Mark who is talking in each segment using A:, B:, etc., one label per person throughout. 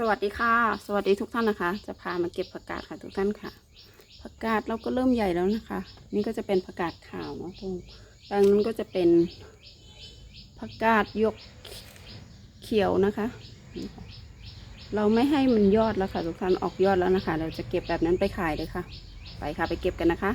A: สวัสดีค่ะ สวัสดีทุกท่านนะคะ จะพามาเก็บผักกาดค่ะทุกท่านค่ะ ผักกาดเราก็เริ่มใหญ่แล้วนะคะ นี่ก็จะเป็นผักกาดขาวเนาะตรงตรงนั้นก็จะเป็นผักกาดยกเขียวนะคะ เราไม่ให้มันยอดแล้วค่ะทุกท่านออกยอดแล้วนะคะ เราจะเก็บแบบนั้นไปขายเลยค่ะ ไปค่ะไปเก็บกันนะคะ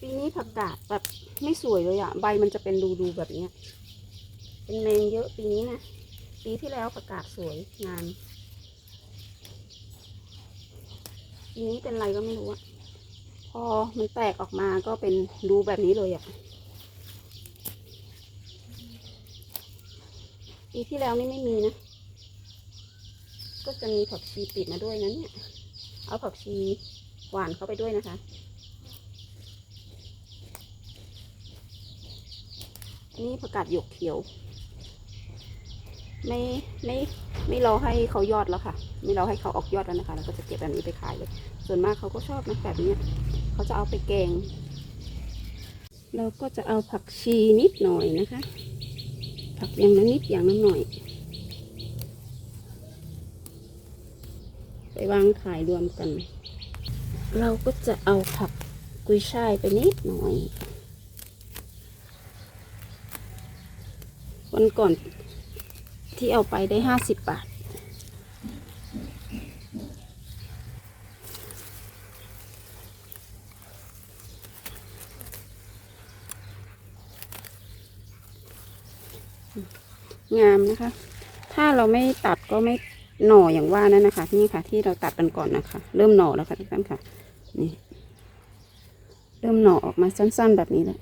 A: ปีนี้ผักกาดแบบไม่สวยเลยอะใบมันจะเป็นรูๆแบบเนี้ย เป็นแมงเยอะปีนี้นะ ปีที่แล้วผักกาดสวยงามปีนี้เป็นไรก็ไม่รู้อะพอมันแตกออกมาก็เป็นรูแบบนี้เลยอะปีที่แล้วนี่ไม่มีนะ ก็จะมีผักชีติดมาด้วยนะเนี่ย เอาผักชีหวานเข้าไปด้วยนะคะ นี่ผักกาดหยกเขียว ไม่ไม่ไม่รอให้เขายอดแล้วค่ะ ไม่รอให้เขาออกยอดแล้วนะคะ แล้วก็จะเก็บแบบนี้ไปขายเลย ส่วนมากเขาก็ชอบนะแบบนี้เขาจะเอาไปแกง เราก็จะเอาผักชีนิดหน่อยนะคะ ผักอย่างละนิดอย่างละหน่อย ไปวางขายรวมกัน เราก็จะเอาผักกุยช่ายไปนิดหน่อย วันก่อนที่เอาไปได้ห้าสิบบาท งามนะคะ ถ้าเราไม่ตัดก็ไม่หน่ออย่างว่านั่นนะคะ นี่ค่ะที่เราตัดกันก่อนนะคะ เริ่มหน่อแล้วค่ะทุกท่านค่ะ นี่ เริ่มหน่อออกมาสั้นๆแบบนี้แล้ว